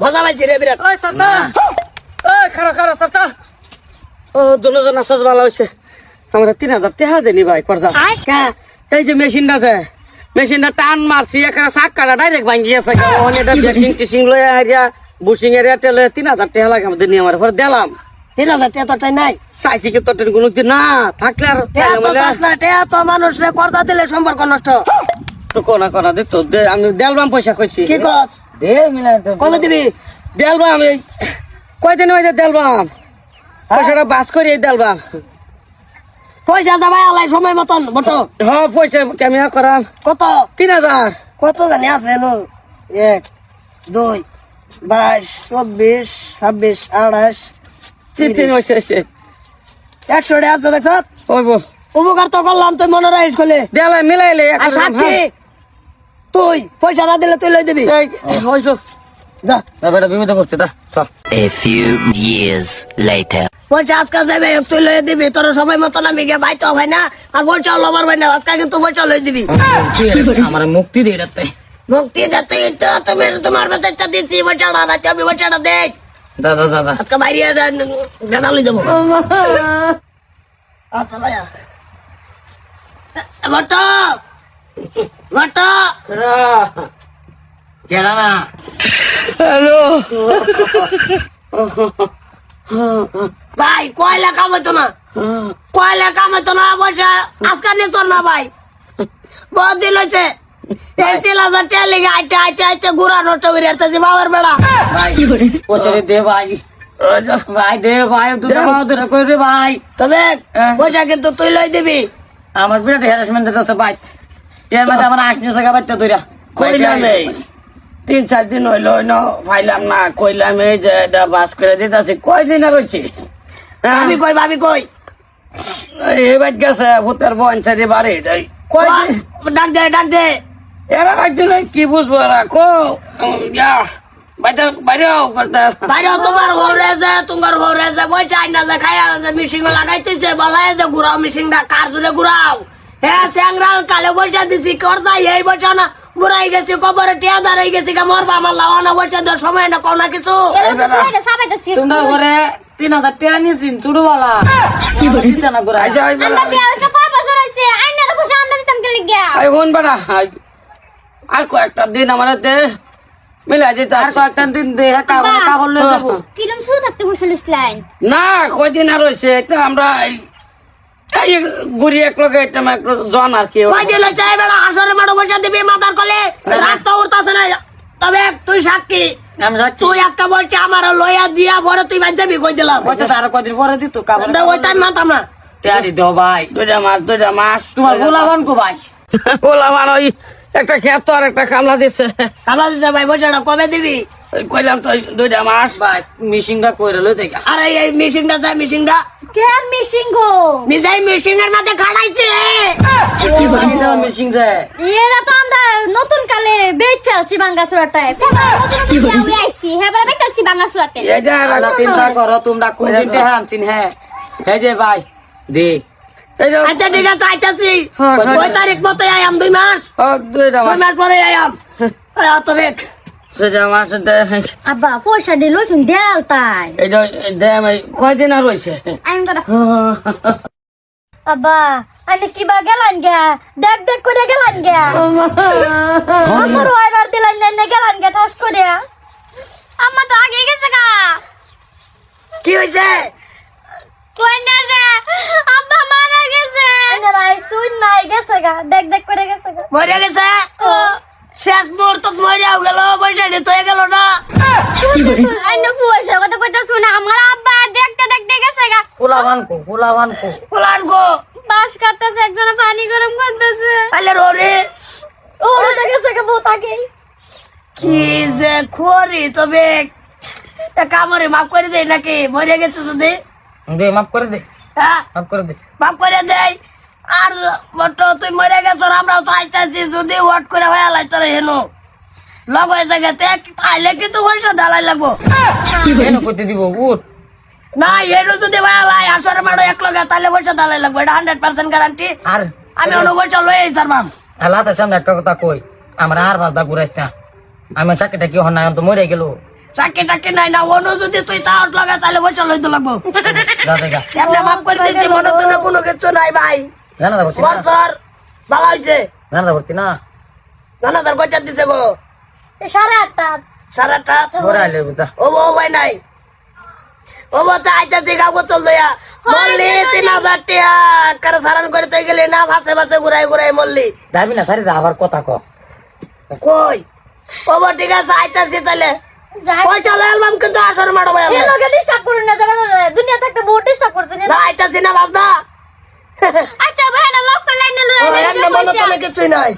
মজা পাইছি রে বিরাট। ওই সত্তা ওই খারো খারো সত্তা ও দুজন আসস ভালো হয়েছে আমরা তিন হাজার টেহা দেনি ভাই করজা এই যে মেশিনটা আছে। মেশিনটা টান মারছি এখানে চাক্কাটা ডাইরেক্ট ওখানে এটা বেশিং টিসিং লয়ে হারিয়া বুশিং এরিয়া টেলে তিন হাজার টেহা লাগে আমাদের নিয়ে আমার পরে দিলাম। তিন হাজার টাকা তোরটাই নাই। চাইছি কি তোর কোনো দিন না থাকলে আর টেয়া তো তো মানুষ রে কর্তা দিলে সম্পর্ক নষ্ট। তো কোনা কোনা দিত দে আমি দেলবাম পয়সা কইছি। কি কস? দে মিলাই তো কবে দিবি? দেলবাম এই। কয়দিন হয়েছে দেলবাম পয়সাটা বাস করি এই দেলবাম পয়সা যাবাই আলাই সময় মতন বটো। হ্যাঁ পয়সা কেমিয়া করাম? কত? তিন হাজার। কত জানি আছে নো এক দুই বাইশ চব্বিশ ছাব্বিশ আঠাশ তিন তিন হয়েছে এসে একশো টাকা আছে দেখছ? ওইব উপকার তো করলাম তুই মনে রাখিস কলে দেলা মিলাইলে আর সাক্ষী? তুই পয়সা না দিলে তুই লই দিবি। যা। না বেটা বিমিত করছে দা চল। A few years later. পয়সা আজকে যাবে তুই লই দিবি। তোর সময় মতন আমি গিয়ে বাইতে হয় না। আর লবার হয় না। আজকে কিন্তু পয়সা লই দিবি। আমার মুক্তি দে এটাতে মুক্তি দিতে তো তুমি তোমার বেচারটা দিচ্ছি পয়সাটা না আমি দেখ দাদা দাদা আজকে বাইরে গাদা লই যাব। আচ্ছা ভাইয়া। কেডা না হ্যালো ভাই কয়লা কামাইতো না কয়লা কামাইতো না পয়সা আজকাল নিয়ে চল না ভাই বহুত দিন হয়েছে এই তিন হাজার টাকা লেগে আইতে আইতে আইতে ঘুরা নষ্ট করে আসতেছি বাবার বেড়া ভাই দে ভাই ভাই দে ভাই দুটা মাও ধরে কই ভাই তবে। পয়সা কিন্তু তুই লই দিবি আমার বিরাট হ্যারাসমেন্ট দিতেছে ভাই এর মধ্যে আমার আশনি জায়গা বাইতে ধইরা। কইলাম এই। তিন চার দিন হইল ন ফাইলাম না কইলাম এই যে এটা বাস করে দিতেছি কয়দিন আর আমি কই ভাবি কই? এবার গেছে ভূতের বঞ্চারি বাড়ি যাই ডাক দে ডাক দে। এরা একদিন কি বুঝব এরা? কো তোমার ঘরে যে তোমার ঘরে যে মিশিং লাগাইতেছে বলাই যে ঘুরাও মিশিংটা কার জুড়ে ঘুরাও? হ্যাঁ স্যাংরা কালে পয়সা দিছি কর যাই এই পয়সা না বুড়াই গেছি কবরে টিয়া দাঁড়াই গেছি কা মরবা আমার লাওয়ানা পয়সা দেওয়ার সময় না কোনা কিছু। তোমরা ঘরে তিন হাজার নিয়েছিন চুড়ুবালা কি দিতে না ঘুরে। আর কয়েকটা দিন আমার হাতে মিলা যেতে আর কয়েকটা দিন দে কাপড় কাপড় কিরম শুরু থাকতে বসে ইসলাম না কয়দিন আর এটা আমরা এক এটা জন আর কি। বেড়া আসরে দিবি মাথার কলে? রাত তো উঠতাছে না। তবে তুই সাক্ষী। তুই আজকে বলছি আমার লইয়া দিয়া পরে তুই বাদ যাবি কই দিলাম? ওইটা আরও কদিন পরে দিত কাপড় ওই টাইম মাতাম না। টেয়ারি দেও ভাই। দুইটা মাস দুইটা মাস। তোমার গোলাবান কো ভাই? ওই একটা খেত আর একটা কামলা দিছে। কালা দিছে ভাই পয়সাটা কবে দিবি? কইলাম তো দুইটা মাস ভাই মিশিংটা কইরে লই দেখা আরে এই মেশিনটা যায় মেশিনটা কেন মিশিং গো? নিজেই মেশিনের মাঝে খাড়াইছে। কি বানি দাও মিশিং যায় এরা তো আমরা নতুন কালে বেচ চালছি বাঙ্গাসুরাটায়। কি বলি আইছি। হ্যাঁ বলে বেচালছি বাঙ্গাসুরাতে। এটা চিন্তা করো তোমরা কোন দিন টেহা আনছিন হ্যাঁ? হে যে ভাই দে। আচ্ছা ঠিক আছে আইতাছি। হ্যাঁ, হ্যাঁ। ওই তারিখ মতো আয়াম দুই মাস? দুই মাস। মাস পরে আয়াম। তবে দুইটা মাস দে- আব্বা পয়সা দেয়াল তাই। এই যে দেম এই কয়দিন আর করা আব্বা আইনে কিবা গেলান গা? দেখ দেখ করে গেলান গা। আমার ওয়াইবার দিলান না গেলান গা ঠাস করে। আম্মা তো আগে গেছে গা। কি হয়েছে কই না যে? আব্বা মারা গেছে। না শুন নাই গেছে গা। দেখ দেখ করে গেছে গা। মরে গেছে? শেষ মুহূর্ত মরেও গেল পয়সা হয়ে গেল না। আইনে পয়সা কথা কইতা শুনে আমার আব্বা দেখতে দেখতে গেছে গা। গোলাবান কো গোলাবান কো ফুলান গো বাস কাটতেছে একজনে পানি গরম করতেছে আলে রে ও ওটা গেছে গা বহুত কি যে খরি তবে এ কামড়ে মাফ করে দেয় নাকি মরে গেছে যদি। দে মাফ করে দে। হ্যাঁ মাফ করে দে। মাফ করে দেয় আর বটো তুই মরে গেছ আমরাও তো আইতাছি যদি ওয়াট করে হয়ে আলাই তোর হেনো। লগ হয়ে জায়গাতে আইলে কিন্তু পয়সা দালাই লাগবো। কেন করতে দিব উঠ। না হেনো যদি হয়ে আলাই আসরে মারো এক লগে তাহলে পয়সা দালাই লাগবো এটা হান্ড্রেড পার্সেন্ট গ্যারান্টি আর আমি অন্য পয়সা লয়ে আইসার মাম আল্লাহ তার সামনে একটা কথা কই আমরা আর বাস দা না। আমি চাকরিটা কি হন না তো মরে গেল। সাক্ষী টাকি নাই না অন্য যদি তুই তাহট লাগা তাহলে বসে লইতে লাগবো। এমনি মাফ করে দিয়েছি মনে তো কোনো কিছু নাই ভাই। জানা ভর্তি না। বছর ভালো হয়েছে জানা ভর্তি না। নানা কয়টা দিছে গো? সাড়ে আটটা। সাড়ে আটটা? পরে আইলে বুঝা ও বো ভাই নাই। ও বো তো আইতাছি কাগজ চল দয়া। মল্লি তিন হাজার টিয়া কার সারান করে তুই গেলি না ভাসে ভাসে ঘুরাই ঘুরাই মল্লি। যাবি না সারি যা আবার কথা ক। কই? ও ঠিক আছে আইতাছি তাহলে পয়সা কিন্তু আসর মারো ভাই এ আমরা। লোকে ডিস্টার্ব করুন না দুনিয়া থাকতে বহুত ডিস্টার্ব করছে না আইতাছি না বাজদা আচ্ছা ভাই না লোক লাইনে ও এমনি মনে তো কিছুই নাই।